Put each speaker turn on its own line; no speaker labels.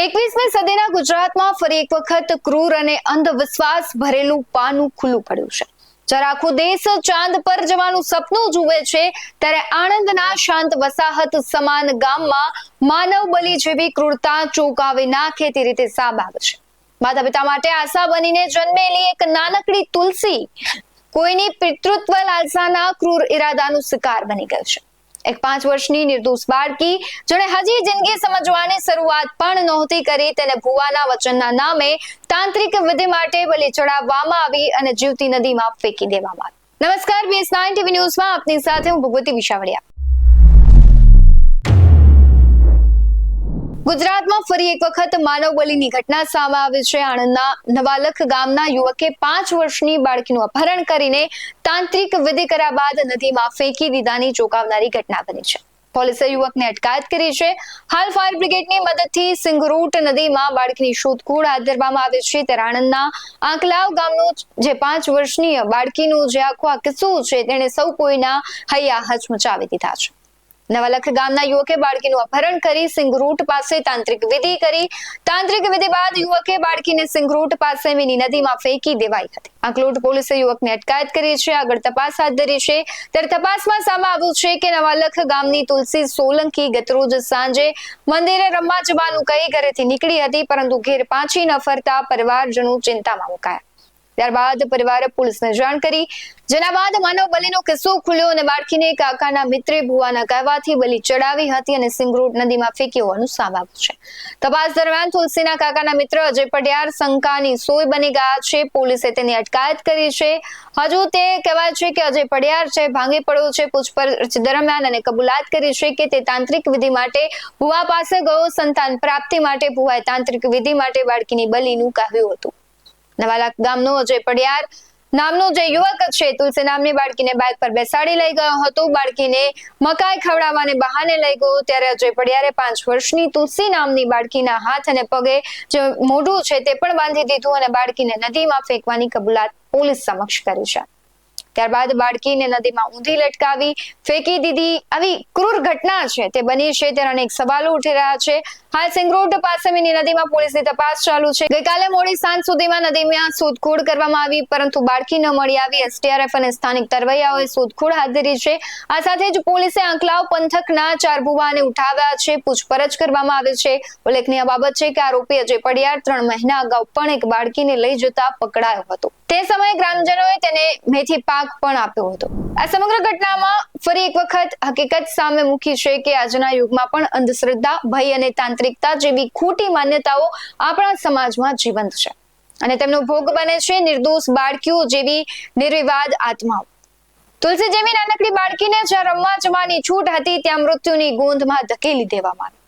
એકવીસમી સદીના ગુજરાતમાં ફરી એક વખત ક્રૂર અને અંધવિશ્વાસ ભરેલું પાનું ખુલ્લું પડ્યું છે. જ્યારે આખો દેશ ચાંદ પર જવાનું સપનું જુએ છે, ત્યારે આણંદના શાંત વસાહત સમાન ગામમાં માનવ બલી જેવી ક્રૂરતા ચોંકાવી નાખે તે રીતે સાબ આવે છે. માતા પિતા માટે આશા બનીને જન્મેલી એક નાનકડી તુલસી કોઈની પિતૃત્વ લાલસાના ક્રૂર ઈરાદાનું શિકાર બની ગયું છે. એક પાંચ વર્ષની નિર્દોષ બાળકી, જેણે હજી જિંદગી સમજવાની શરૂઆત પણ નહોતી કરી. તેને ભુવાના વચનના નામે તાંત્રિક વિધિ માટે બલિ ચડાવવામાં આવી અને જીવતી નદીમાં ફેંકી દેવામાં આવી. નમસ્કાર બીએસ નાઇન ટીવી ન્યૂઝમાં આપની સાથે હું ભગવતી વિશાવડિયા. ગુજરાતમાં ફરી એક વખત માનવ બલિની ઘટના સામે આવી છે. આણંદના નવાલખ ગામના યુવકે પાંચ વર્ષની બાળકીનું અપહરણ કરીને તાંત્રિક વિધિ કર્યા બાદ નદીમાં ફેંકી દીધાની ચોંકાવનારી ઘટના બની છે. પોલીસે યુવકને અટકાયત કરી છે. હાલ ફાયર બ્રિગેડની મદદથી સિંગરૂટ નદીમાં બાળકીની શોધખોળ હાથ ધરવામાં આવી છે. ત્યારે આણંદના આંકલાવ ગામનું જે પાંચ વર્ષની બાળકીનું જે આખો આ કિસ્સો છે, તેણે સૌ કોઈના હૈયા હચમચાવી દીધા છે. નવાલખ ગામના યુવકે બાળકીનું અપહરણ કરી સિંગરૂટ પાસે તાંત્રિક વિધિ કરી. તાંત્રિક વિધિ બાદ યુવકે બાળકીને સિંગરૂટ પાસે મિની નદીમાં ફેંકી દેવાઈ હતી. આંકલોટ પોલીસે યુવકને અટકાયત કરી છે. આગળ તપાસ હાથ ધરી છે. ત્યારે તપાસમાં સામે આવ્યું છે કે નવાલખ ગામની તુલસી સોલંકી ગતરોજ સાંજે મંદિરે રમવા જવાનું કહી ઘરેથી નીકળી હતી, પરંતુ ઘેર પાછી ન ફરતા પરિવારજનો ચિંતામાં મુકાયા. ત્યારબાદ પરિવારે પોલીસને જાણ કરી. જેના બાદ માનવ બલીનો કિસ્સો ખુલ્યો અને બાળકીને કાકાના મિત્રે ભુવાના કહેવાથી બલી ચડાવી હતી અને સિંગરૂટ નદીમાં ફેંકી હોવાનું સામે આવ્યું છે. તપાસ દરમિયાન તુલસીના કાકાના મિત્ર અજય પડિયાર શંકાની સોય બની ગયા છે. પોલીસે તેની અટકાયત કરી છે. હજુ તે કહેવાય છે કે અજય પડિયાર છે, ભાંગી પડ્યો છે, પૂછપરછ દરમિયાન અને કબૂલાત કરી છે કે તે તાંત્રિક વિધિ માટે ભુવા પાસે ગયો. સંતાન પ્રાપ્તિ માટે ભુવાએ તાંત્રિક વિધિ માટે બાળકીની બલીનું કહ્યું હતું. નવાલા ગામનો અજય પડિયાર. નામનો જે યુવક છે, તુલસી નામની બાળકીને બાઇક પર બેસાડી લઈ ગયો હતો. બાળકીને મકાઈ ખવડાવવાને બહાને લઈ ગયો. ત્યારે અજય પડિયારે પાંચ વર્ષની તુલસી નામની બાળકીના હાથ અને પગે જે મોઢું છે, તે પણ બાંધી દીધું અને બાળકીને નદીમાં ફેંકવાની કબૂલાત પોલીસ સમક્ષ કરી છે. ત્યારબાદ બાળકીને નદીમાં ઊંધી લટકાવી ફેંકી દીધી. આવી ક્રૂર ઘટના છે, તે બની છે ત્યારે અનેક સવાલો ઉઠી રહ્યા છે. હાલ સિંગરોડ પાસેની નદીમાં પોલીસની તપાસ ચાલુ છે. ગઈકાલે મોડી સાંજ સુધીમાં નદીમાં શોધખોળ કરવામાં આવી, પરંતુ બાળકી ન મળી આવી. એસટીઆરએફ અને સ્થાનિક તરવૈયાઓએ શોધખોળ હાથ ધરી છે. આ સાથે જ પોલીસે આંકલાવ પંથકના ચાર ભુવાને ઉઠાવ્યા છે. પૂછપરછ કરવામાં આવે છે. ઉલ્લેખનીય બાબત છે કે આરોપી અજય પડિયાર ત્રણ મહિના અગાઉ પણ એક બાળકીને લઈ જતા પકડાયો હતો. તે સમયે ગ્રામજનોએ તેને મેથી પાક પણ આપ્યો હતો. આ સમગ્ર ઘટનામાં ફરી એક વખત હકીકત સામે મૂકી છે કે આજના યુગમાં પણ અંધશ્રદ્ધા, ભય અને તાંત્રિકતા જેવી ખોટી માન્યતાઓ આપણા સમાજમાં જીવંત છે. અને તેમનો ભોગ બને છે નિર્દોષ બાળકીઓ જેવી નિર્વિવાદ આત્માઓ. તુલસી જેવી નાનકડી બાળકીને જ્યાં રમવા જવાની છૂટ હતી, ત્યાં મૃત્યુની ગોંધમાં ધકેલી દેવામાં આવી.